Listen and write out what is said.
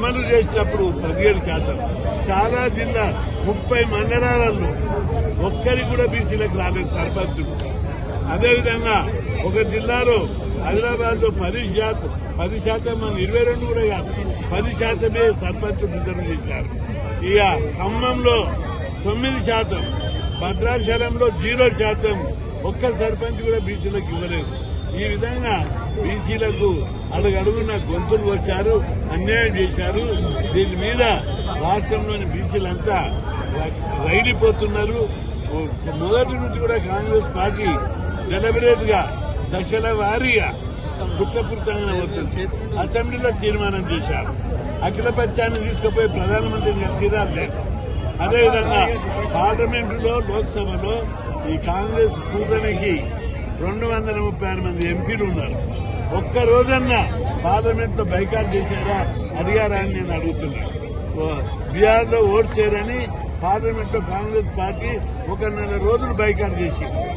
అమలు చేసినప్పుడు పదిహేడు శాతం. చాలా జిల్లా ముప్పై మండలాలలో ఒక్కరికి కూడా బీసీలకు రాలేదు సర్పంచ్ అదేవిధంగా ఒక జిల్లాలో ఆదిలాబాద్లో పది శాతం పది శాతం మన ఇరవై రెండు కూడా కాదు పది శాతమే సర్పంచ్ రిజర్వ్ చేశారు. ఇక ఖమ్మంలో తొమ్మిది శాతం భద్రాచలంలో జీరో శాతం ఒక్క సర్పంచ్ కూడా బీసీలకు ఇవ్వలేదు. ఈ విధంగా బీసీలకు అడుగడుగున గొంతులు వచ్చారు అన్యాయం చేశారు. దీని మీద రాష్ట్రంలోని బీసీలంతా రైడిపోతున్నారు మొదటి నుంచి కూడా కాంగ్రెస్ పార్టీ డెలిబరేట్గా దశల వారీగా కుట్రపూరితంగా అవుతుంది అసెంబ్లీలో తీర్మానం చేశారు. అఖిలపక్షాన్ని తీసుకుపోయి ప్రధానమంత్రి కలిసిరా లేదు. అదేవిధంగా పార్లమెంటులో లోక్సభలో ఈ కాంగ్రెస్ కూటమికి రెండు వందల ముప్పై ఆరు మంది ఎంపీలు ఉన్నారు. ఒక్క రోజన్నా పార్లమెంట్లో బైకాట్ చేశారా? అడిగారా అని నేను అడుగుతున్నాను బీహార్లో ఓట్ చేయరని పార్లమెంట్లో కాంగ్రెస్ పార్టీ ఒక నెల రోజులు బైకాట్ చేసింది.